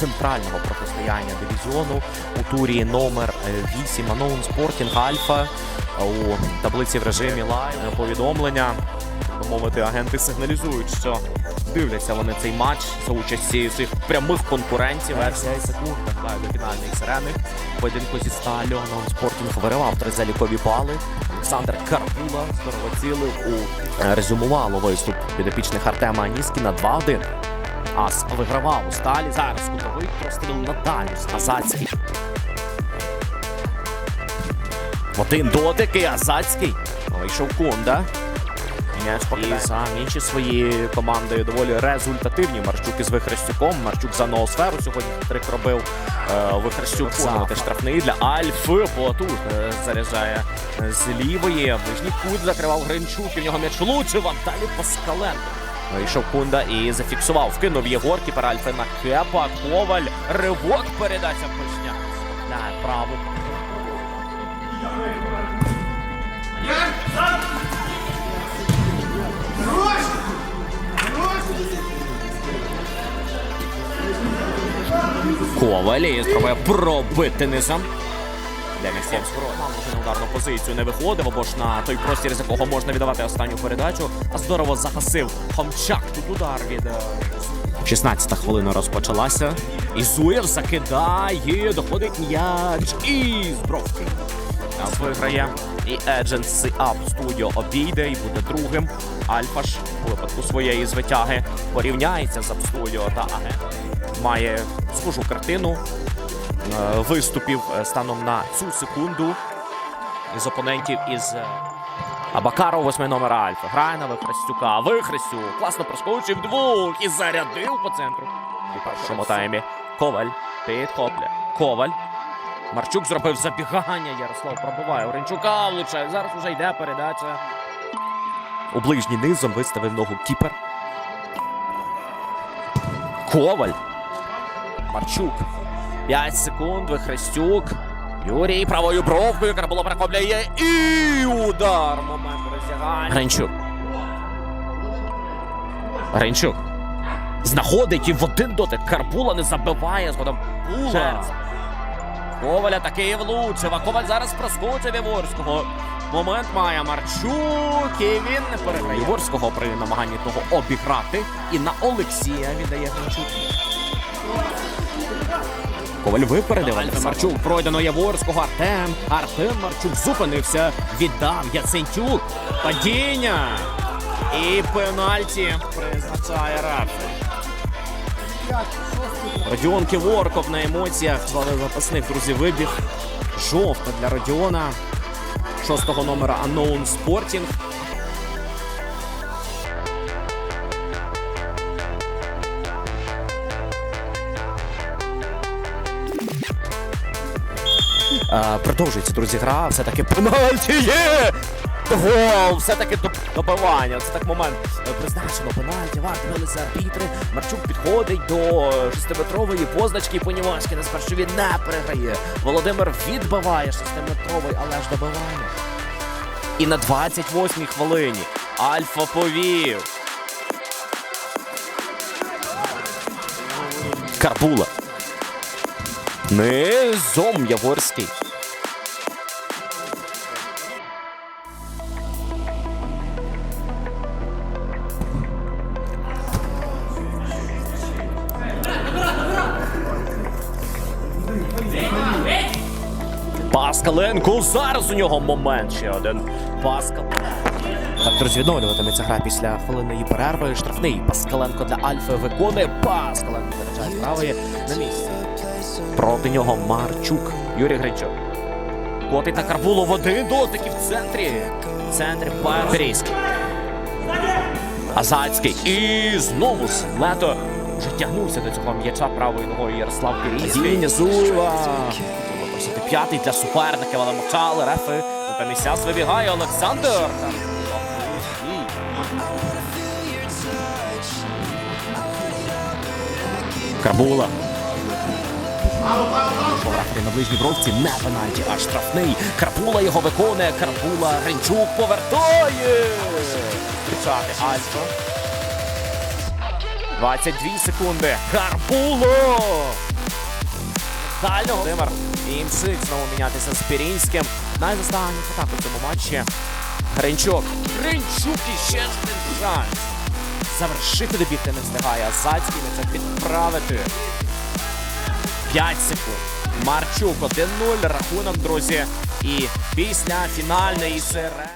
центрального протистояння дивізіону у турі номер 8 Аноун Спортінг Альфа у таблиці в режимі лайв повідомлення. Мовити, агенти сигналізують, що дивляться вони цей матч за участі цих прямих конкурентів. Версія секунд нагадаю до фінальної сирени. Поєдинку зі сталю Аноун Спортінг виривав три залікові бали. Олександр Карпула здорово цілив у е, резюмувало виступ підопічних Артема Аніскіна 2-1. Ас вигравав у сталі. Зараз кутовий простріл Наталіус Азацький. Один дотик і Азацький. Вийшов Кунда. М'яч покидає сам інші свої команди доволі результативні. Марчук із Вихрестюком. Марчук за ноосферу сьогодні трик робив. Е, Вихрестюк виконувати штрафний для Альфи. Потужно заряджає з лівої. Ближній кут закривав Гринчук. І в нього м'яч влучив. А далі Паскаленко. Вийшов Кунда і зафіксував. Вкинув Єгор, кіпер Альфи на Кепа. Коваль. Ривок передача Пишня. Ляє право. Коваль і спробує пробити низом. Для Міховського вже на ударну позицію не виходив, або ж на той простір, з якого можна віддавати останню передачу. А здорово загасив Хомчак. Тут удар від. 16-та хвилина розпочалася. І Зуєв закидає, доходить м'яч. І Збровський. Нас виграє. І Agency Up Studio обійде і буде другим. Альфа ж у випадку своєї звитяги порівняється з Up Studio та Агент. Має схожу картину е, виступів е, станом на цю секунду із опонентів із е, Абакаров, восьмий номер Альфа. Грає на Вихрестюка. Вихрестюк класно проскочив двох і зарядив по центру. У першому таймі Коваль підхопля. Коваль. Марчук зробив забігання. Ярослав пробиває Оренчука, влучає. Зараз уже йде передача. У ближній низом виставив ногу кіпер. Коваль. Марчук. 5 секунд. Вихрестюк. Юрій правою бровкою. Карбула перехоплює. І удар. Момент роздягання. Гринчук. Гринчук. Знаходить і в один дотик. Карбула не забиває. Згодом Була. Коваля таки влучив. А Коваль зараз проскочив Яворського. Момент має Марчук. І він не переграє. Яворського при намаганні того обіграти. І на Олексія віддає Гринчук. Коваль випередив. Марчук пройдено Яворського. Артем. Артем Марчук зупинився. Віддав Яцентюк. Падіння. І пенальті призначає Рафи. Родіон Ківорков на емоціях звалив запасних друзі вибіг. Жовта для Родіона. Шостого номера Unknown Sporting. Е, Продовжується, друзі, гра. Все-таки пенальті є! Гол! Все-таки добивання. Це так момент е, призначено пенальті. Вар дивилися арбітри. Марчук підходить до шестиметрової позначки. Понімашки спершу він не переграє. Володимир відбиває шестиметровий, але ж добивання. І на 28-й хвилині Альфа повів. Карбула. Низом Яворський. Паскаленко. Зараз у нього момент ще один. Паскал. Так, друзі, відновлюватиметься гра після хвилинної перерви. Штрафний Паскаленко для Альфи виконує. Паскаленко заряджає правої на місці. Проти нього Марчук. Юрій Гринчук. Котить на Карбулу в один дотик в центрі. В центрі Паперійський. Азацький. І знову з лето вже тягнувся до цього м'яча правою ногою Ярослав Кирійський. Зуєва. Просити п'ятий для суперників, але мовчали. Рефи. Місця вибігає Олександр. Пографки на ближній бровці не пенальті, а штрафний. Карпула його виконує. Карпула Гринчук повертає. Кричати Альфа. 22 секунди. Карпуло! Далі Володимир Імчик знову мінятися з Пірінським. Останніх атак у цьому матчі. Гринчук. Гринчук і ще один шанс. Завершити добігти не встигає. Азацький не це підправити. 5 секунд. Марчук 1-0. Рахунок, друзі. І після фінальної серії.